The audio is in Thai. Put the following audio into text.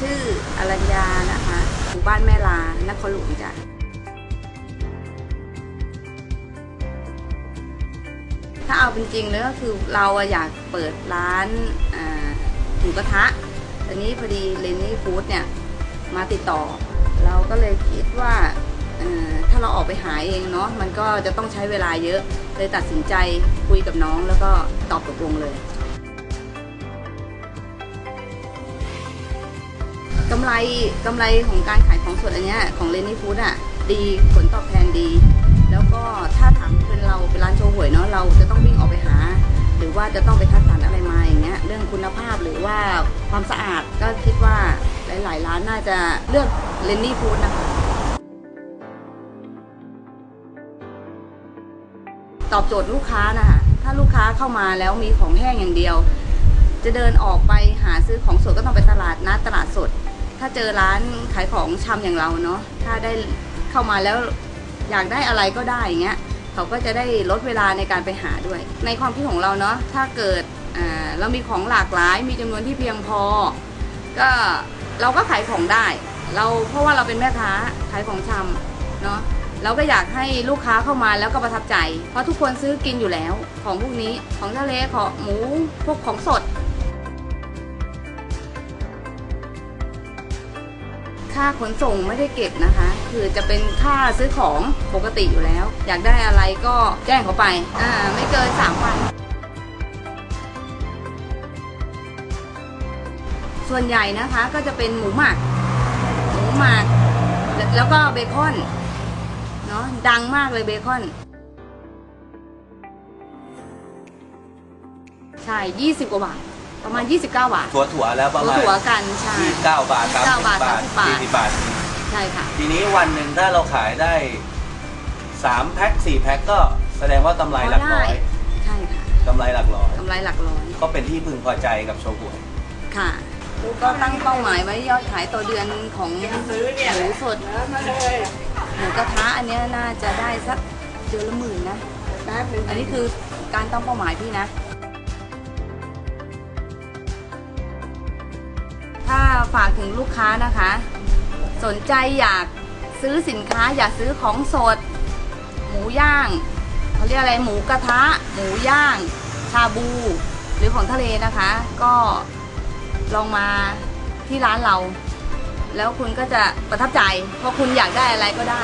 ชื่ออรัญญานะคะหมู่บ้านแม่ลานครหลวงจ้ะถ้าเอาเป็นจริงเลยก็คือเราอยากเปิดร้านอ่าหมูกระทะแต่นี้พอดีเลนนี่ฟู้ดเนี่ยมาติดต่อ เราก็เลยคิดว่าถ้าเราออกไปหาเองเนาะมันก็จะต้องใช้เวลาเยอะเลยตัดสินใจคุยกับน้องแล้วก็ตอบตกลงเลย กำไรกำไรของการขายของสดอันเนี้ยของเลนนี่ฟู้ดอะดีผลตอบแทนดี แล้วก็ถ้าถามเป็นเราเป็นร้านโชว์หวยเนาะเราจะต้องวิ่งออกไปหา หรือว่าจะต้องไปคัดสรรอะไรมาอย่างเงี้ยเรื่องคุณภาพหรือว่าความสะอาดก็คิดว่าหลาย ๆ ร้านน่าจะเลือกเลนนี่ฟู้ดนะคะตอบโจทย์ลูกค้านะคะถ้าลูกค้าเข้ามาแล้วมีของแห้งอย่างเดียว จะเดินออกไปหาซื้อของสดก็ต้องไปตลาดนัดตลาดสด ถ้าเจอร้านขายของชำอย่างเราเนาะถ้าได้เข้ามาแล้วอยากได้อะไรก็ได้อย่างเงี้ยเขาก็จะได้ลดเวลาในการไปหาด้วย ในความคิดของเราเนาะถ้าเกิดเรามีของหลากหลาย มีจำนวนที่เพียงพอ ก็เราก็ขายของได้ เราเพราะว่าเราเป็นแม่ค้าขายของชำเนาะเราก็อยากให้ลูกค้าเข้ามาแล้วก็ประทับใจ เพราะทุกคนซื้อกินอยู่แล้ว ของพวกนี้ของทะเลของหมูพวกของสด ค่าขนส่งไม่ได้เก็บนะคะ คือจะเป็นค่าซื้อของปกติอยู่แล้ว อยากได้อะไรก็แจ้งเขาไป อ่า ไม่เกินสามวัน ส่วนใหญ่นะคะก็จะเป็นหมูหมัก หมูหมัก แล้วแล้วก็เบคอนเนาะดังมากเลยเบคอนใช่ 20 กว่าบาท ประมาณ 29 บาทถั่วถั่วๆแล้วประมาณ ถั่วๆกันใช่ยี่สิบเก้าบาทสามสิ29บบาทบาทสี่สิบบาท ใช่ค่ะ ทีนี้วันหนึ่งถ้าเราขายได้สามแพ็คสี่แพ็คก็แสดงว่ากำไรหลักร้อย ใช่ค่ะกำไรหลักร้อย กำไรหลักร้อยก็เป็นที่พึงพอใจกับโชกุนค่ะก็ตั้งเป้าหมายไว้ยอดขายต่อเดือนของหมูสดหมูกระทะอันเนี้ยน่าจะได้สักเดือนละหมื่นนะ อันนี้คือการตั้งเป้าหมายพี่นะ ฝากถึงลูกค้านะคะ สนใจอยากซื้อสินค้าอยากซื้อของสด หมูย่างเขาเรียกอะไรหมูกระทะ หมูย่าง ชาบู หรือของทะเลนะคะ ก็ลองมาที่ร้านเรา แล้วคุณก็จะประทับใจเพราะคุณอยากได้อะไรก็ได้